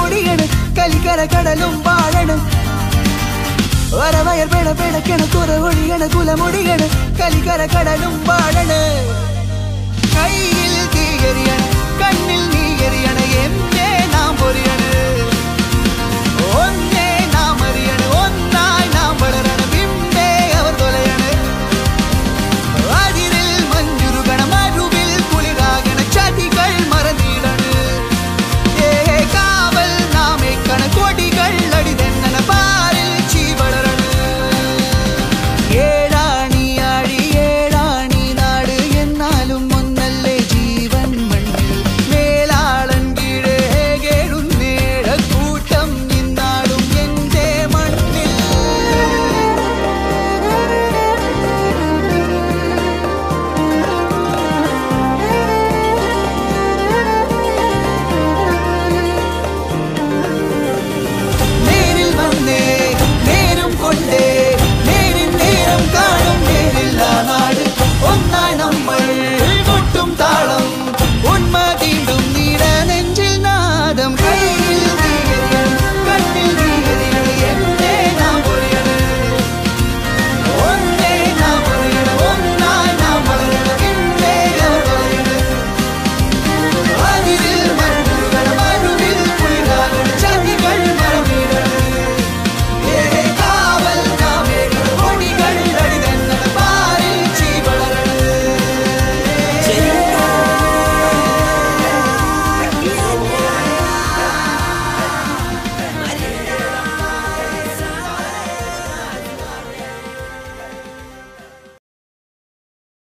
முடியணும் கலிக்கர கடலும் வாழணும் வர வயர் பெண பெணக்கென குற ஒழியன குல முடியணும் கலிக்கர கடலும் வாழணும் கையில்